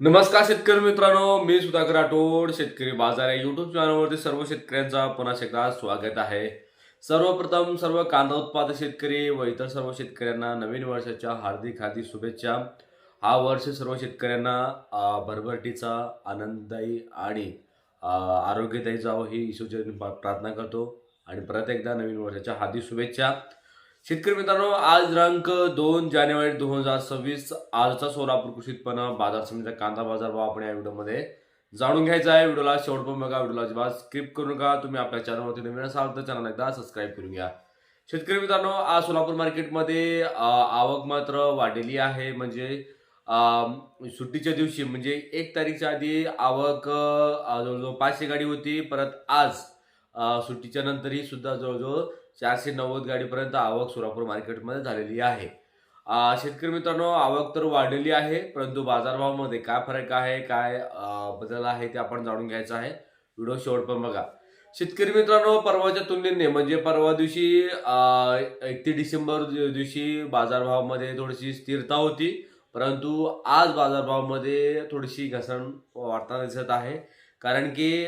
नमस्कार शेतकरी मित्रांनो मी सुधाकर राठोड शेतकरी बाजार या युट्यूब चॅनलवरती सर्व शेतकऱ्यांचा पुन्हा एकदा स्वागत आहे. सर्वप्रथम सर्व कांदा उत्पादक शेतकरी व इतर सर्व शेतकऱ्यांना नवीन वर्षाच्या हार्दिक हार्दिक शुभेच्छा. हा वर्ष सर्व शेतकऱ्यांना भरभरटीचा आनंददायी आणि आरोग्यदायी जावं ही ईश्वरचरणी प्रार्थना करतो. आणि परत एकदा नवीन वर्षाच्या हार्दिक शुभेच्छा. शेतकरी मित्रांनो आज दिनांक दोन जानेवारी दोन हजार सव्वीस आजचा सोलापूर कृषी उत्पन्न बाजार समितीचा कांदा बाजार भाव आपण या व्हिडिओमध्ये जाणून घ्यायचा आहे. व्हिडिओला शेवट पण बघा व्हिडिओला अजिबात स्किप करू नका. तुम्ही आपल्या चॅनलवरती नवीन असाल तर चॅनल एकदा सबस्क्राईब करून घ्या. शेतकरी मित्रांनो आज सोलापूर मार्केटमध्ये आवक मात्र वाढलेली आहे. म्हणजे सुट्टीच्या दिवशी म्हणजे एक तारीखच्या आधी आवक जवळजवळ पाचशे गाडी होती. परत आज सुट्टीच्या नंतरही सुद्धा जवळजवळ चारशे नव्वद गाडीपर्यंत आवक सोलापूर मार्केटमध्ये झालेली आहे. शेतकरी मित्रांनो आवक तर वाढलेली आहे परंतु बाजारभावामध्ये काय फरक आहे काय बदल आहे ते आपण जाणून घ्यायचं आहे. व्हिडिओ शेवट पण बघा. शेतकरी मित्रांनो परवाच्या तुलनेने म्हणजे परवा दिवशी एकतीस डिसेंबर दिवशी बाजारभावामध्ये थोडीशी स्थिरता होती परंतु आज बाजारभावामध्ये थोडीशी घसरण वाढताना दिसत आहे. कारण की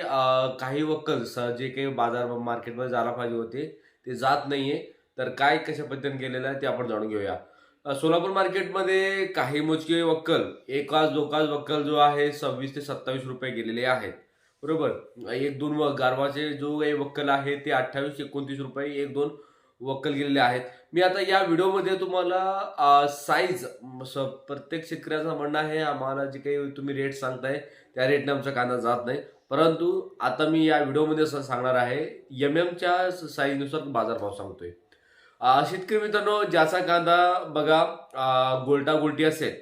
काही वक्कल जे काही बाजार मार्केटमध्ये जायला पाहिजे होते ते जात नाही आहे तर काय कशा पद्धतीने केलेलं आहे ते आपण जाणून घेऊया. सोलापूर मार्केटमध्ये काही मोजके वक्कल एकाच दोकाच वक्कल जो आहे सव्वीस ते सत्तावीस रुपये गेलेले आहेत. बरोबर? एक दोन व- गारवाचे जो काही वक्कल आहे ते अठ्ठावीस एकोणतीस रुपये एक दोन वक्कल गेलेले आहेत. मी आता या व्हिडिओमध्ये तुम्हाला साईज प्रत्येक शेतकऱ्याचं म्हणणं आहे आम्हाला जे काही तुम्ही रेट सांगताय त्या रेटने आमचा कांदा जात नाही. परंतु आता मी या व्हिडिओमध्ये असं सांगणार आहे एम एमच्या साईजनुसार बाजारभाव सांगतोय. शेतकरी मित्रांनो ज्याचा कांदा बघा गोलटा गोलटी असेल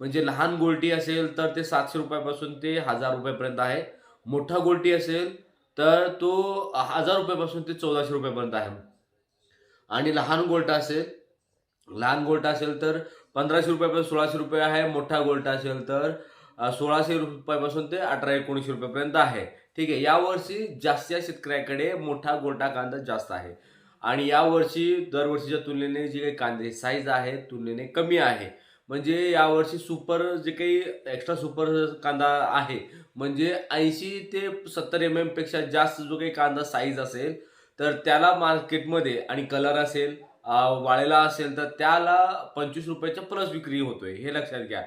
म्हणजे लहान गोलटी असेल तर ते सातशे रुपयापासून ते हजार रुपयापर्यंत आहे. मोठा गोलटी असेल तर तो हजार रुपयापासून ते चौदाशे रुपयापर्यंत आहे. आणि लहान गोलटा असेल लहान गोलटा असेल तर पंधराशे रुपयापासून सोळाशे रुपये आहे. मोठा गोलटा असेल तर सोळाशे रुपयापासून ते अठरा एकोणीसशे रुपयापर्यंत आहे. ठीक आहे यावर्षी जास्त शेतकऱ्याकडे मोठा गोटा कांदा जास्त आहे. आणि यावर्षी दरवर्षीच्या तुलनेने जे काही कांदे साईज आहे तुलनेने कमी आहे. म्हणजे यावर्षी सुपर जे काही एक्स्ट्रा सुपर कांदा आहे म्हणजे ऐंशी ते सत्तर एम एमपेक्षा जास्त जो काही कांदा साईज असेल तर त्याला मार्केटमध्ये आणि कलर असेल वाळेला असेल तर त्याला पंचवीस रुपयाच्या प्लस विक्री होतोय. हे लक्षात घ्या.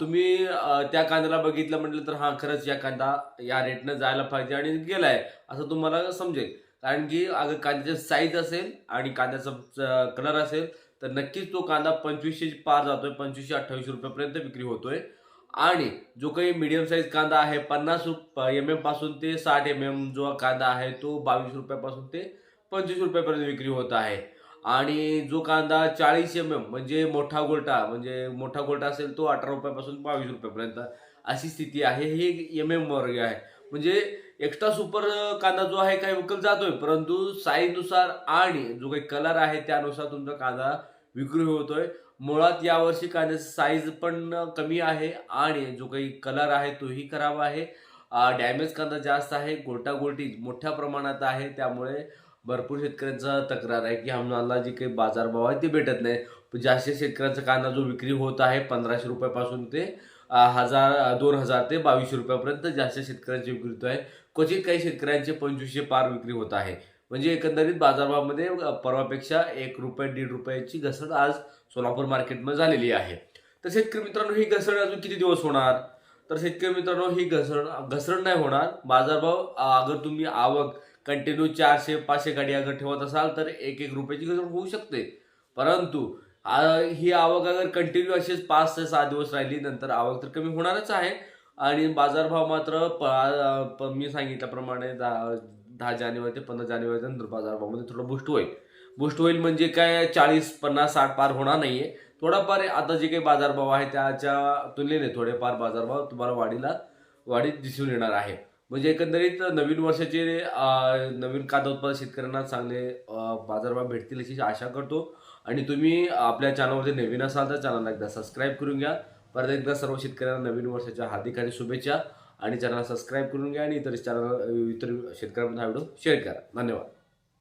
तुम्ही त्या कांद्याला बघितलं म्हटलं तर हा खरंच या कांदा या रेटनं जायला पाहिजे आणि गेलाय असं तुम्हाला समजेल. कारण की अगर कांद्याचं साईज असेल आणि कांद्याचा कलर असेल तर नक्कीच तो कांदा पंचवीसशे पार जातोय पंचवीसशे अठ्ठावीसशे रुपयापर्यंत विक्री होतोय. आणि जो काही मीडियम साईज कांदा आहे पन्नास एम एमपासून ते साठ एम एम जो कांदा आहे तो बावीस रुपयापासून ते पंचवीस रुपयापर्यंत विक्री होत आहे. आणि जो कांदा चाळीस एम एम म्हणजे मोठा गोलटा म्हणजे मोठा गोलटा असेल तो अठरा रुपयापासून बावीस रुपयापर्यंत अशी स्थिती आहे. हे एम एम वर्ग आहे. म्हणजे एक्स्ट्रा सुपर कांदा जो आहे काही विकत जातोय परंतु साईजनुसार आणि जो काही कलर आहे त्यानुसार तुमचा कांदा विक्री होतोय. मुळात यावर्षी कांद्याची साईज पण कमी आहे आणि जो काही कलर आहे तोही खराब आहे. डॅमेज कांदा जास्त आहे. गोलटा गोलटी मोठ्या प्रमाणात आहे. त्यामुळे भरपूर शेतकऱ्यांचा तक्रार आहे की आम्हाला जे काही बाजारभाव आहे ते भेटत नाही. पण जास्त शेतकऱ्यांचा कांदा जो विक्री होत आहे पंधराशे रुपयापासून ते हजार दोन हजार ते बावीसशे रुपयापर्यंत जास्त शेतकऱ्यांची विक्री होत आहे क्वचित काही शेतकऱ्यांचे पंचवीसशे पार विक्री होत आहे. म्हणजे एकंदरीत बाजारभावामध्ये परवापेक्षा एक रुपये दीड रुपयाची घसरण आज सोलापूर मार्केटमध्ये झालेली आहे. तर शेतकरी मित्रांनो ही घसरण अजून किती दिवस होणार? तर शेतकरी मित्रांनो ही घसरण घसरण नाही होणार. बाजारभाव अगर तुम्ही आवक कंटिन्यू चारशे पाचशे गाडी अगर ठेवत असाल तर एक एक रुपयाची घसरण होऊ शकते. परंतु ही आवक अगर कंटिन्यू अशीच पाच ते सहा दिवस राहिली नंतर आवक तर कमी होणारच आहे. आणि बाजारभाव मात्र प- प- मी सांगितल्याप्रमाणे दहा दहा जानेवारी ते पंधरा जानेवारी नंतर बाजारभावामध्ये थोडं बुस्ट होईल. बुस्ट होईल म्हणजे काय चाळीस पन्नास साठ पार होणार नाही आहे थोडाफार आता जे काही बाजारभाव आहे त्याच्या तुलनेने थोडेफार बाजारभाव तुम्हाला वाढीला वाढीत दिसून येणार आहे. म्हणजे एकंदरीत नवीन वर्षाचे नवीन कांदा उत्पादक शेतकऱ्यांना चांगले बाजारभाव भेटतील अशी आशा करतो. आणि तुम्ही आपल्या चॅनलवरती नवीन असाल तर चॅनलला एकदा सबस्क्राईब करून घ्या. परत एकदा सर्व शेतकऱ्यांना नवीन वर्षाच्या हार्दिक आणि शुभेच्छा. आणि चॅनलला सबस्क्राईब करून घ्या आणि इतर चॅनल इतर शेतकऱ्यांना हा व्हिडिओ शेअर करा. धन्यवाद.